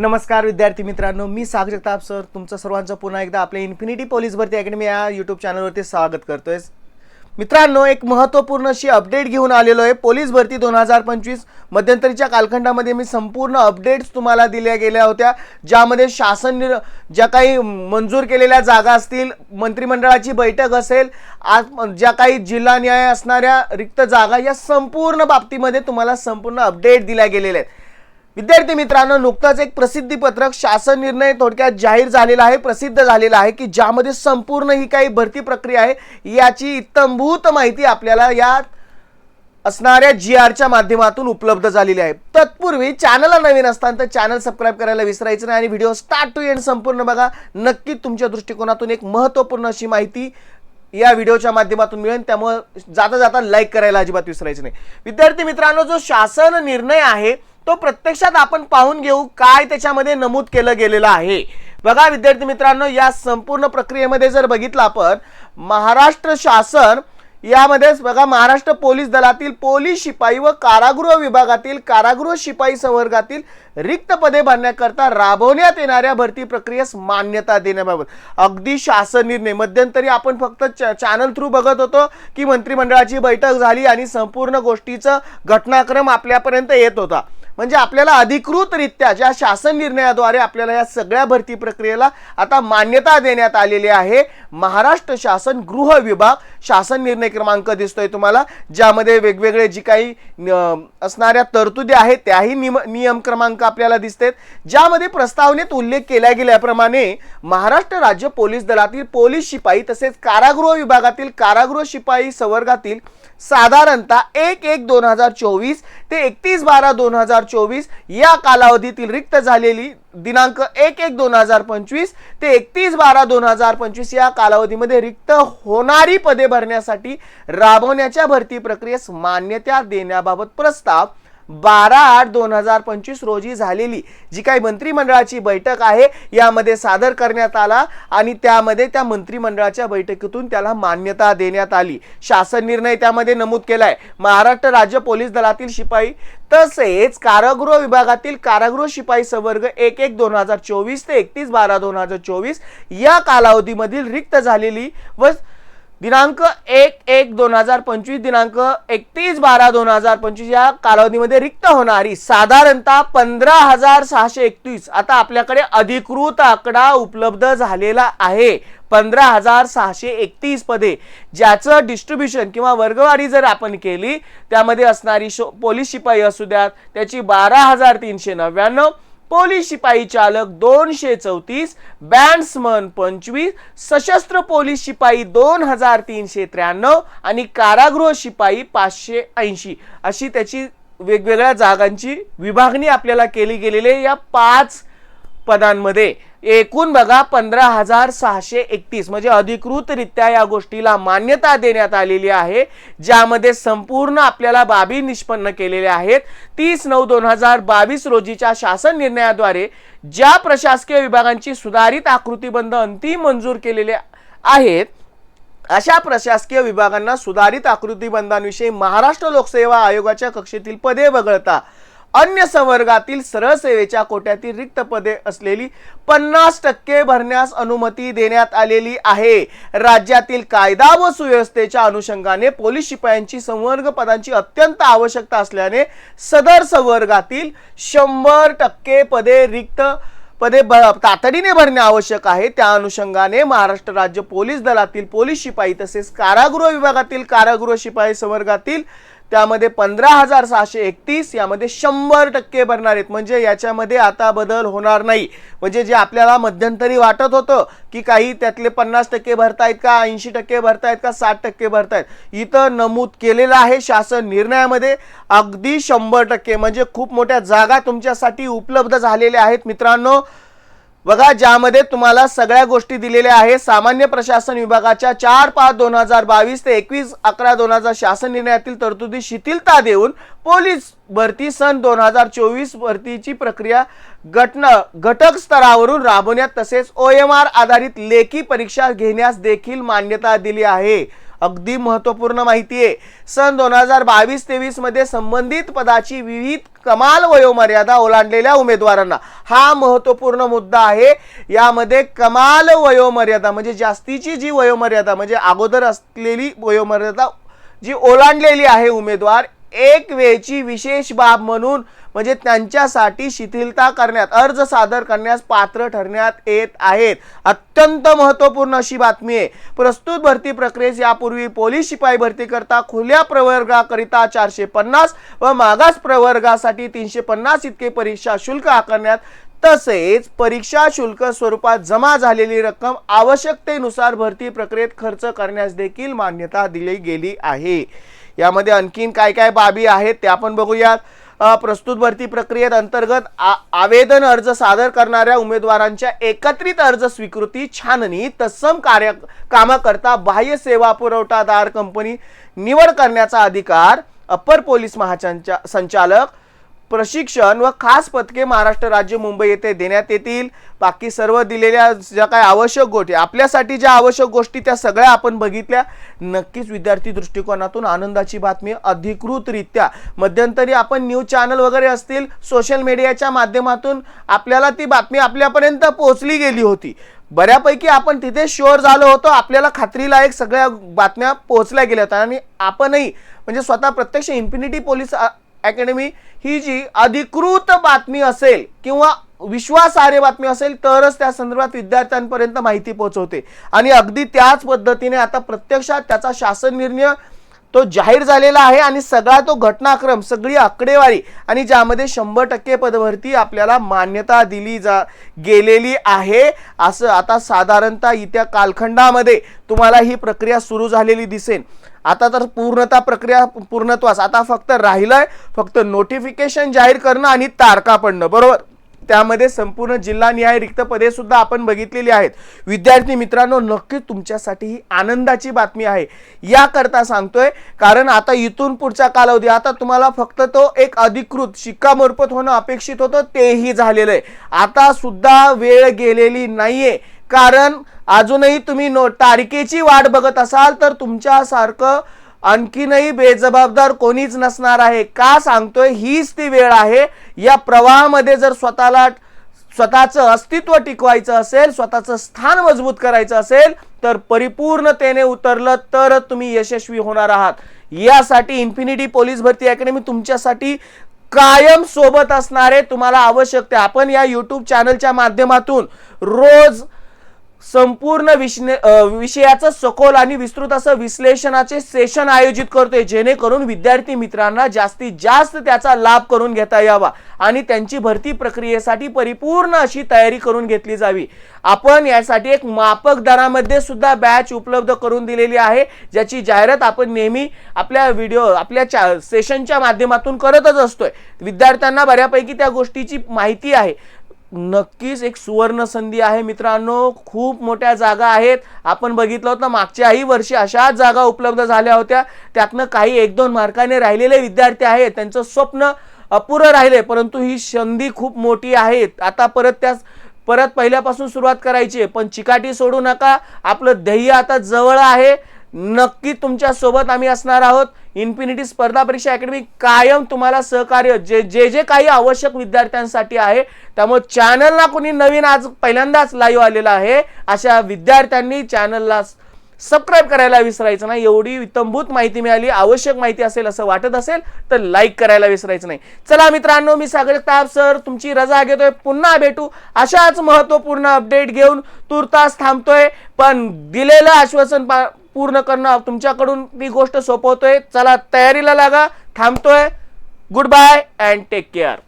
नमस्कार विद्यार्थी मित्रांनो मी सागर जगताप सर. तुमचं सर्वांचं पुन्हा एकदा आपल्या इन्फिनिटी पोलीस भरती अकॅडमी या यूट्यूब चॅनलवरती स्वागत करतोय. मित्रांनो एक महत्त्वपूर्ण अशी अपडेट घेऊन आलेलो आहे. पोलीस भरती दोन हजार पंचवीस मध्यंतरीच्या कालखंडामध्ये मी संपूर्ण अपडेट्स तुम्हाला दिल्या गेल्या होत्या. ज्यामध्ये शासन ज्या काही मंजूर केलेल्या जागा असतील मंत्रिमंडळाची बैठक असेल आज ज्या काही जिल्हा न्याय असणाऱ्या रिक्त जागा या संपूर्ण बाबतीमध्ये तुम्हाला संपूर्ण अपडेट दिल्या गेलेल्या आहेत. विद्यार्थी मित्रांनो नुकताच एक प्रसिद्धी पत्रक शासन निर्णय थोडक्यात जाहीर झालेला आहे प्रसिद्ध झालेला आहे की ज्यामध्ये संपूर्ण ही काही भरती प्रक्रिया आहे याची इत्तंभूत माहिती आपल्याला या असणाऱ्या जी आरच्या माध्यमातून उपलब्ध झालेली आहे. तत्पूर्वी चॅनलला नवीन असताना तर चॅनल सबस्क्राईब करायला विसरायचं नाही आणि व्हिडिओ स्टार्ट टू एंड संपूर्ण बघा. नक्की तुमच्या दृष्टिकोनातून एक महत्त्वपूर्ण अशी माहिती या व्हिडिओच्या माध्यमातून मिळेल. त्यामुळे जाता जाता लाईक करायला अजिबात विसरायचं नाही. विद्यार्थी मित्रांनो जो शासन निर्णय आहे तो प्रत्यक्षात आपण पाहून घेऊ काय त्याच्यामध्ये नमूद केलं गेलेलं आहे. बघा विद्यार्थी मित्रांनो या संपूर्ण प्रक्रियेमध्ये जर बघितलं आपण महाराष्ट्र शासन यामध्येच बघा महाराष्ट्र पोलीस दलातील पोलीस शिपाई व कारागृह विभागातील कारागृह शिपाई संवर्गातील रिक्त पदे भरण्याकरता राबवण्यात येणाऱ्या भरती प्रक्रियेस मान्यता देण्याबाबत. अगदी शासन निर्णय. मध्यंतरी आपण फक्त चॅनल थ्रू बघत होतो की मंत्रिमंडळाची बैठक झाली आणि संपूर्ण गोष्टीचं घटनाक्रम आपल्यापर्यंत येत होता. म्हणजे आपल्याला अधिकृतरित्या ज्या शासन निर्णयाद्वारे आपल्याला या सगळ्या भरती प्रक्रियेला आता मान्यता देण्यात आलेली आहे महाराष्ट्र शासन गृह विभाग शासन निर्णय क्रमांक दिसतोय तुम्हाला ज्यामध्ये वेगवेगळे जी काही न- असणाऱ्या तरतुदी आहेत त्याही नियम नियम क्रमांक आपल्याला दिसतात. ज्यामध्ये प्रस्तावनेत उल्लेख केल्या गेल्याप्रमाणे महाराष्ट्र राज्य पोलीस दलातील पोलीस शिपाई तसेच कारागृह विभागातील कारागृह शिपाई संवर्गातील साधारणतः एक एक दोन हजार चोवीस ते एकतीस बारा दोन हजार चोवीस या कालावधीतील रिक्त झालेली दिनांक एक एक दोन हजार पंचवीस ते एकतीस बारा दोन हजार पंचवीस या कालावधीमध्ये रिक्त होणारी पदे भरण्यासाठी राबवण्याच्या भरती प्रक्रियेस मान्यता देण्याबाबत प्रस्ताव बारा आठ दोन हजार पंचवीस रोजी झालेली जी काही मंत्रिमंडळाची बैठक आहे यामध्ये सादर करण्यात आला आणि त्यामध्ये त्या मंत्रिमंडळाच्या बैठकीतून त्याला मान्यता देण्यात आली. शासन निर्णय त्यामध्ये नमूद केलाय. महाराष्ट्र राज्य पोलीस दलातील शिपाई तसेच कारागृह विभागातील कारागृह शिपाई संवर्ग एक एक दोन हजार चोवीस ते एकतीस बारा दोन हजार चोवीस या कालावधीमधील रिक्त झालेली व दिनांक एक एक दोन हजार पंचवीस दिनांक एकतीस बारा दोन हजार पंचवीस या कालावधीमध्ये रिक्त होणारी साधारणतः पंधरा हजार सहाशे एकतीस आता आपल्याकडे अधिकृत आकडा उपलब्ध झालेला आहे. पंधरा हजार सहाशे एकतीस पदे. ज्याचं डिस्ट्रीब्युशन किंवा वर्गवारी जर आपण केली त्यामध्ये असणारी शो पोलीस शिपाई असू द्यात त्याची बारा हजार तीनशे नव्याण्णव पोलीस शिपाई चालक दोनशे चौतीस बँड्समन पंचवीस सशस्त्र पोलीस शिपाई दोन हजार तीनशे त्र्याण्णव आणि कारागृह शिपाई पाचशे ऐंशी. अशी त्याची वेगवेगळ्या जागांची विभागणी आपल्याला केली गेलेली आहे. या पाच पदांमध्ये. एकूण बघा पंधरा हजार सहाशे एकतीस. म्हणजे अधिकृतरित्या या गोष्टीला मान्यता देण्यात आलेली आहे ज्यामध्ये संपूर्ण आपल्याला बाबी निष्पन्न केलेल्या आहेत. तीस नऊ दोन हजार बावीस रोजीच्या शासन निर्णयाद्वारे ज्या प्रशासकीय विभागांची सुधारित आकृतीबंध अंतिम मंजूर केलेले आहेत अशा प्रशासकीय विभागांना सुधारित आकृतीबंधांविषयी महाराष्ट्र लोकसेवा आयोगाच्या कक्षेतील पदे वगळता अन्य संवर्गातील सरळ सेवेच्या कोट्यातील रिक्त पदे असलेली पन्नास टक्के भरण्यास अनुमती देण्यात आलेली आहे. राज्यातील कायदा व सुव्यवस्थेच्या अनुषंगाने पोलीस शिपायांची संवर्ग पदांची अत्यंत आवश्यकता असल्याने सदर संवर्गातील शंभर टक्के पदे रिक्त पदे ब तातडीने भरणे आवश्यक आहे. त्या अनुषंगाने महाराष्ट्र राज्य पोलीस दलातील पोलीस शिपाई तसेच कारागृह विभागातील कारागृह शिपाई संवर्गातील त्यामध्ये पंधरा हजार सहाशे एकतीस यामध्ये शंभर टक्के भरणार आहेत. म्हणजे याच्यामध्ये आता बदल होणार नाही. म्हणजे जे आपल्याला मध्यंतरी वाटत होतं की काही त्यातले पन्नास टक्के भरतायत का ऐंशी टक्के भरतायत का साठ टक्के भरतायत इथं नमूद केलेलं आहे शासन निर्णयामध्ये. अगदी शंभर टक्के. म्हणजे खूप मोठ्या जागा तुमच्यासाठी उपलब्ध झालेल्या आहेत मित्रांनो. बघा ज्यामध्ये तुम्हाला सगळ्या गोष्टी दिलेल्या आहे सामान्य प्रशासन विभागाच्या चार पाच दोन हजार बावीस ते एकवीस अकरा दोन हजार शासन निर्णयातील तरतुदी शिथिलता देऊन पोलीस भरती सन दोन हजार चोवीस भरतीची प्रक्रिया घटना घटक स्तरावरून राबवण्यात तसेच ओ एम आर आधारित लेखी परीक्षा घेण्यास देखील मान्यता दिली आहे. अगदी महत्त्वपूर्ण माहिती आहे सन दोन हजार बावीस तेवीसमध्ये संबंधित पदाची विविध कमाल वयोमर्यादा ओलांडलेल्या उमेदवारांना हा महत्त्वपूर्ण मुद्दा आहे. यामध्ये कमाल वयोमर्यादा म्हणजे जास्तीची जी वयोमर्यादा म्हणजे अगोदर असलेली वयोमर्यादा जी ओलांडलेली आहे उमेदवार एक वेळची विशेष बाब म्हणून म्हणजे त्यांच्यासाठी शिथिलता करण्यात अर्ज सादर करण्यास पात्र ठरण्यात येत आहेत. अत्यंत महत्त्वपूर्ण अशी बातमी आहे. प्रस्तुत भरती प्रक्रियेस यापूर्वी पोलीस शिपाई भरती करता खुल्या प्रवर्गाकरिता चारशे पन्नास व मागास प्रवर्गासाठी तीनशे पन्नास इतके परीक्षा शुल्क आकारण्यात तसेच परीक्षा शुल्क स्वरूपात जमा झालेली रक्कम आवश्यकतेनुसार भरती प्रक्रियेत खर्च करण्यास देखील मान्यता दिली गेली आहे. यामध्ये आणखीन काय काय बाबी आहेत त्या आपण बघूयात. प्रस्तुत भरती प्रक्रियेत अंतर्गत आवेदन अर्ज सादर करणाऱ्या उमेदवारांच्या एकत्रित अर्ज स्वीकृती छाननी तत्सम कार्य कामाकरता बाह्य सेवा पुरवठादार कंपनी निवड करण्याचा अधिकार अप्पर पोलीस महासंचा संचालक प्रशिक्षण व खास पथके महाराष्ट्र राज्य मुंबई येथे देण्यात येतील. बाकी सर्व दिलेल्या ज्या काही आवश्यक गोष्टी आपल्यासाठी ज्या आवश्यक गोष्टी त्या सगळ्या आपण बघितल्या. नक्कीच विद्यार्थी दृष्टिकोनातून आनंदाची बातमी अधिकृतरित्या मध्यंतरी आपण न्यूज चॅनल वगैरे असतील सोशल मीडियाच्या माध्यमातून आपल्याला ती बातमी आपल्यापर्यंत पोहोचली गेली होती. बऱ्यापैकी आपण तिथे शुअर झालो होतो आपल्याला खात्रीलायक सगळ्या बातम्या पोहोचल्या गेल्या होत्या. आणि आपणही म्हणजे स्वतः प्रत्यक्ष इन्फिनिटी पोलीस अकॅडमी ही जी अधिकृत बातमी असेल किंवा विश्वासार्ह बातमी असेल तरच त्या संदर्भात विद्यार्थ्यांपर्यंत माहिती पोहोचवते. आणि अगदी त्याच पद्धतीने आता प्रत्यक्षात त्याचा शासन निर्णय तो जाहीर झालेला आहे आणि सगळा तो घटनाक्रम सगळी आकडेवारी आणि ज्यामध्ये शंभर टक्के पदभरती आपल्याला मान्यता दिली जा गेलेली आहे असं आता साधारणतः येत्या कालखंडामध्ये तुम्हाला ही प्रक्रिया सुरू झालेली दिसेल. आता तर पूर्णता प्रक्रिया पूर्णत्वास. आता फक्त राहिलंय फक्त नोटिफिकेशन जाहीर करणं आणि तारखा पडणं. बरोबर? त्यामध्ये संपूर्ण जिल्हानिहाय रिक्त पदे सुद्धा आपण बघितलेली आहेत. विद्यार्थी मित्रांनो नक्कीच तुमच्यासाठी ही आनंदाची बातमी आहे. याकरता सांगतोय कारण आता इथून पुढचा कालावधी आता तुम्हाला फक्त तो एक अधिकृत शिक्कामोर्फत होणं अपेक्षित होतं तेही झालेलं आहे. आता सुद्धा वेळ गेलेली नाहीये. कारण अजूनही तुम्ही नो तारखेची वाट बघत असाल तर तुमच्यासारखं आणखीनही बेजबाबदार कोणीच नसणार आहे. का सांगतोय? हीच ती वेळ आहे. या प्रवाहामध्ये जर स्वतःला स्वतःचं अस्तित्व टिकवायचं असेल स्वतःचं स्थान मजबूत करायचं असेल तर परिपूर्णतेने उतरलं तर तुम्ही यशस्वी होणार आहात. यासाठी इन्फिनिटी पोलीस भरती अकॅडमी तुमच्यासाठी कायम सोबत असणारे तुम्हाला आवश्यक ते. आपण या यूट्यूब चॅनलच्या माध्यमातून रोज संपूर्ण विषय विषयाचं सखोल आणि विस्तृत असं विश्लेषणाचे सेशन आयोजित करतोय. जेणेकरून विद्यार्थी मित्रांना जास्तीत जास्त त्याचा लाभ करून घेता यावा आणि त्यांची भरती प्रक्रियेसाठी परिपूर्ण अशी तयारी करून घेतली जावी. आपण यासाठी एक मापक दरामध्ये सुद्धा बॅच उपलब्ध करून दिलेली आहे ज्याची जाहिरात आपण नेहमी आपल्या व्हिडिओ आपल्या सेशनच्या माध्यमातून करतच असतोय. विद्यार्थ्यांना बऱ्यापैकी त्या गोष्टीची माहिती आहे. नक्कीच एक सुवर्ण संधी आहे मित्रांनो. खूप मोठ्या जागा आहेत. आपण बघितलं होतं मागच्याही वर्षी अशाच जागा उपलब्ध झाल्या होत्या. त्यातनं काही एक दोन मार्काने राहिलेले विद्यार्थी आहेत. त्यांचं स्वप्न अपुरं राहिले परंतु ही संधी खूप मोठी आहे. आता परत त्या परत पहिल्यापासून सुरुवात करायची आहे. पण चिकाटी सोडू नका. आपलं ध्येय आता जवळ आहे. नक्की तुमच्यासोबत आम्ही असणार आहोत. इन्फिनिटी स्पर्धा परीक्षा अकॅडमी कायम तुम्हाला सहकार्य जे जे जे काही आवश्यक विद्यार्थ्यांसाठी आहे त्यामुळे चॅनलला कोणी नवीन आज पहिल्यांदाच लाईव्ह आलेला आहे अशा विद्यार्थ्यांनी चॅनलला सबस्क्राईब करायला विसरायचं नाही. एवढी इतंभूत माहिती मिळाली आवश्यक माहिती असेल असं वाटत असेल तर लाईक करायला विसरायचं नाही. चला मित्रांनो मी सागर ताप सर तुमची रजा घेतोय. पुन्हा भेटू अशाच महत्त्वपूर्ण अपडेट घेऊन. तुर्तास थांबतोय पण दिलेलं आश्वासन पा- पूर्ण करणं तुमच्याकडून मी गोष्ट सोपवतोय. चला तयारीला लागा. थांबतोय. Good bye and take care